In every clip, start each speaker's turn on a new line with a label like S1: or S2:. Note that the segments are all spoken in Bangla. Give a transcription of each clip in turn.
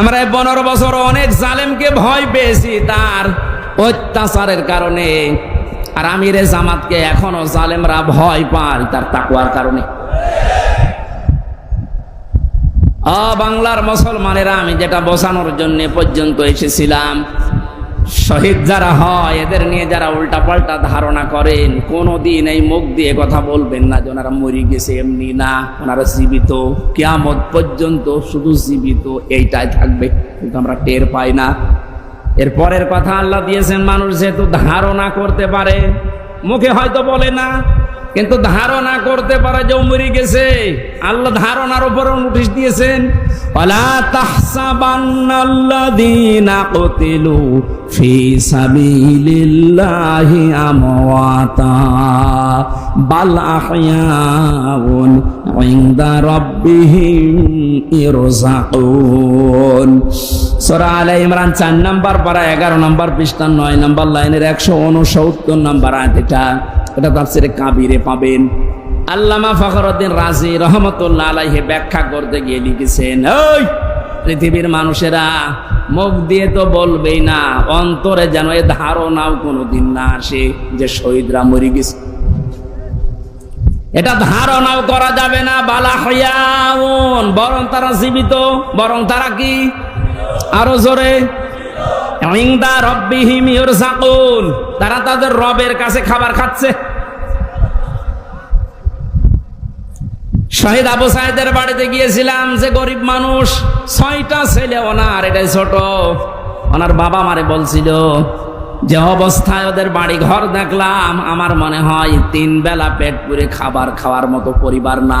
S1: আমরা পনেরো বছর অনেক জালেমকে ভয় পেয়েছি তার অত্যাচারের কারণে। আর আমিরে জামাতকে এখনও জালেমরা ভয় পায় তার তাকুয়ার কারণে। বাংলার মুসলমানেরা, আমি যেটা বসানোর জন্য পর্যন্ত এসেছিলাম শহীদ যারা হয়, এদের নিয়ে যারা উল্টাপাল্টা ধারণা করেন কোনো দিন এই মুখ দিয়ে কথা বলবেন না যে ওনারা মরি গেছে, এমনি না, ওনারা জীবিত। কেয়ামত পর্যন্ত শুধু জীবিত এইটাই থাকবে, কিন্তু আমরা টের পাই না। এরপরের কথা আল্লাহ দিয়েছেন, মানুষ যেহেতু ধারণা করতে পারে, মুখে হয়তো বলে না কিন্তু ধারণা করতে পারে যে মরে গেছে। আল্লাহ ধারণার উপর নোটিশ দিয়েছেন। ইমরান 4 নাম্বার পারা 11 নাম্বার পৃষ্ঠা 9 নাম্বার লাইনের 169 নাম্বার আয়াত এটা তাফসিরে কাবিরে পাবেন। আল্লামা ফখরুদ্দিন রাজি রহমতুল্লাহ আলাইহি ব্যাখ্যা করতে গিয়ে লিখেছেন, ওই পৃথিবীর মানুষেরা মুখ দিয়ে তো বলবেই না, অন্তরে যেন এ ধারণাও কোনোদিন না আসে যে শহীদরা মরে গেছে। এটা ধারণাও করা যাবে না, বালা হইয়াউন বরং তারা জীবিত, বরং তারা কি? আরও জোরে তারা তাদের রবের কাছে খাবার খাচ্ছে। শহীদ আবু সাহেদের বাড়িতে গিয়েছিলাম যে গরিব মানুষ, ছয়টা ছেলে, ওনার এটাই ছোট। ওনার বাবা মারে বলছিল, যে অবস্থায় ওদের বাড়ি ঘর দেখলাম, আমার মনে হয় তিন বেলা পেট পুরে খাবার খাওয়ার মতো পরিবার না।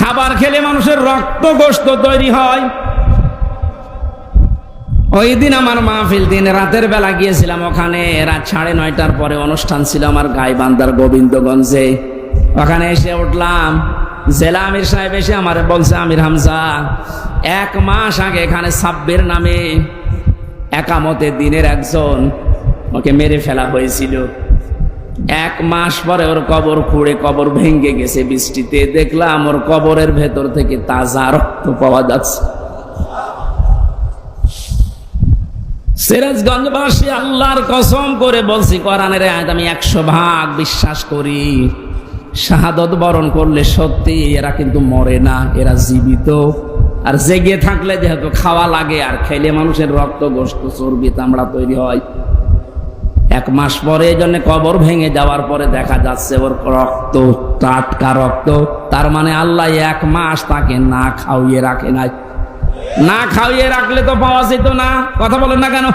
S1: খাবার খেলে মানুষের রক্ত গোস্ত তৈরি হয়। ওই দিন আমার মাহফিল দিন, রাতের বেলা গিয়েছিলাম ওখানে, রাত সাড়ে নয়টার পরে অনুষ্ঠান ছিল আমার গাইবান্ধার গোবিন্দগঞ্জে। ওখানে এসে উঠলাম, জেলা আমির সাহেব এসে আমার বলছে, আমির হামজা, এক মাস আগে এখানে সাব্বির নামে একামতে দিনের একজন ওকে মেরে ফেলা হয়েছিল। এক মাস পরে ওর কবর খুঁড়ে কবর ভেঙে গেছে বৃষ্টিতে। দেখলাম ওর কবরের ভেতর থেকে তাজা রক্ত পাওয়া যাচ্ছে। সিরাজগঞ্জবাসী আল্লাহর কসম করে বলছি, কোরআনের আয়াত আমি একশো ভাগ বিশ্বাস করি। শাহাদত বরণ করলে সত্যি এরা কিন্তু মরে না, এরা জীবিত। আর জেগে থাকলে যেহেতু খাওয়া লাগে, আর খেলে মানুষের রক্ত গোস্ত চর্বি তামড়া তৈরি হয়। এক মাস পরে এই জন্য কবর ভেঙে যাওয়ার পরে দেখা যাচ্ছে ওর রক্ত, টাটকা রক্ত। তার মানে আল্লাহ এক মাস তাকে না খাওয়িয়ে রাখে নাই। না খাওয়িয়ে রাখলে তো পাওয়া যেত না। কথা বলেন না কেন?